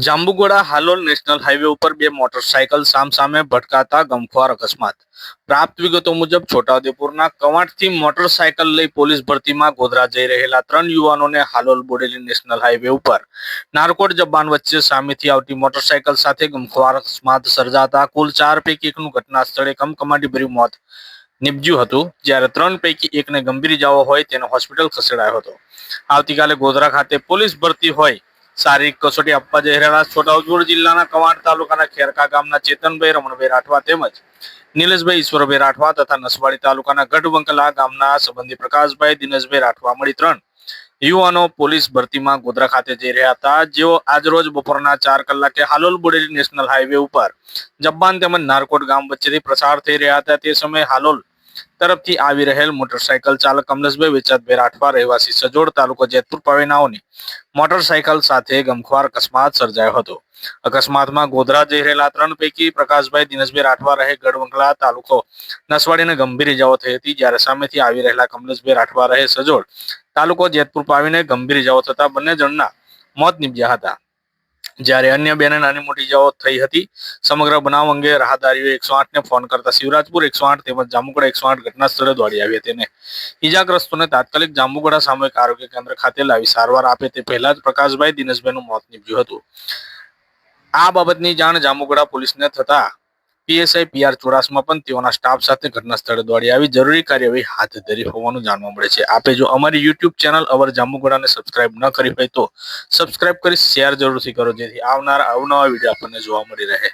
Jambughoda Halol national highway ઉપર બે motorcycle સામસામે ભટકાતા ગમખ્વાર અકસ્માત. પ્રાપ્ત વિગતો મુજબ છોટાઉદેપુરના કવાંટથી મોટરસાયકલ લઈ પોલીસ ભરતીમાં ગોધરા જઈ રહેલા ત્રણ યુવાનોને હાલોલ બોડેલી નેશનલ હાઈવે ઉપર. નારકોટ જબાન વચ્ચે સામેથી આવતી મોટરસાયકલ સાથે ગમખ્વાર અકસ્માત સર્જાતા કુલ ચાર પૈકી એકનું ઘટના સ્થળે કમકમાટી ભર્યું મોત નિપજ્યું હતું. જ્યારે ત્રણ પૈકી એકને ગંભીર ઇજાઓ હોય તેને હોસ્પિટલ ખસેડાયો હતો. આવતીકાલે ગોધરા ખાતે પોલીસ ભરતી હોય શારીરિક કસોટી આપવા જઈ રહેલા છોટાઉદેપુર જિલ્લાના કવાંટ તાલુકાના ખેરકા ગામના ચેતનભાઈ, રમણભાઈ રાઠવા તેમજ નિલેશભાઈ, ઈશ્વરભાઈ રાઠવા તથા નસવાડી તાલુકાના ગઢવંકલા ગામના સંબંધી પ્રકાશભાઈ, દિનેશભાઈ રાઠવા મળી ત્રણ યુવાનો પોલીસ ભરતીમાં ગોધરા ખાતે જઈ રહ્યા હતા. જેઓ આજરોજ બપોરના ચાર કલાકે હાલોલ બોડેલી નેશનલ હાઈવે ઉપર જબ્બાન તેમજ નારકોટ ગામ વચ્ચેથી પ્રસાર થઈ રહ્યા હતા. તે સમયે હાલોલ તરફથી આવી રહેલ મોટરસાયકલ ચાલક કમલેશભાઈ વેચાતભાઈ રાઠવા રહેવાસી સજોડ તાલુકો જેતપુર પવેનાઓની મોટરસાયકલ સાથે ગમખ્વાર અકસ્માત સર્જાયો હતો. અકસ્માતમાં ગોધરા જઈ રહેલા ત્રણ પૈકી પ્રકાશભાઈ દિનેશભાઈ રાઠવા રહે ગઢવંકલા તાલુકો નસવાડીને ગંભીર ઇજાઓ થઈ હતી. જ્યારે સામેથી આવી રહેલા કમલેશભાઈ રાઠવા રહે સજોડ તાલુકો જેતપુર પાવીને ગંભીર ઇજાઓ થતા બંને જણના મોત નીપજ્યા હતા. જ્યારે અન્ય બેને નાની મોટી ઇજાઓ થઈ હતી. સમગ્ર બનાવ અંગે રાહદારીઓ એકસો આઠને ફોન કરતા શિવરાજપુર એકસો આઠ તેમજ જામુગડા એકસો આઠ ઘટના સ્થળે દોડી આવી હતી અને ઇજાગ્રસ્તોને તાત્કાલિક જાંબુગડા સામૂહિક આરોગ્ય કેન્દ્ર ખાતે લાવી સારવાર આપે તે પહેલા જ પ્રકાશભાઈ દિનેશભાઈનું મોત નીપજ્યું હતું. આ બાબતની જાણ જાંબુગડા પોલીસને થતા પીએસઆઈ પીઆર ચોરાસમાં પણ તેઓના સ્ટાફ સાથે ઘટના સ્થળે દોડી આવી. જરૂરી કાર્યવાહી હાથ ધરી હોવાનું જાણવા મળે છે. આપે જો અમારી યુટ્યુબ ચેનલ અવર જાંબુગડાને સબસ્ક્રાઇબ ન કરી હોય તો સબસ્ક્રાઇબ કરી શેર જરૂરથી કરો જેથી આવનારા અવનવા વીડિયો આપણને જોવા મળી રહે.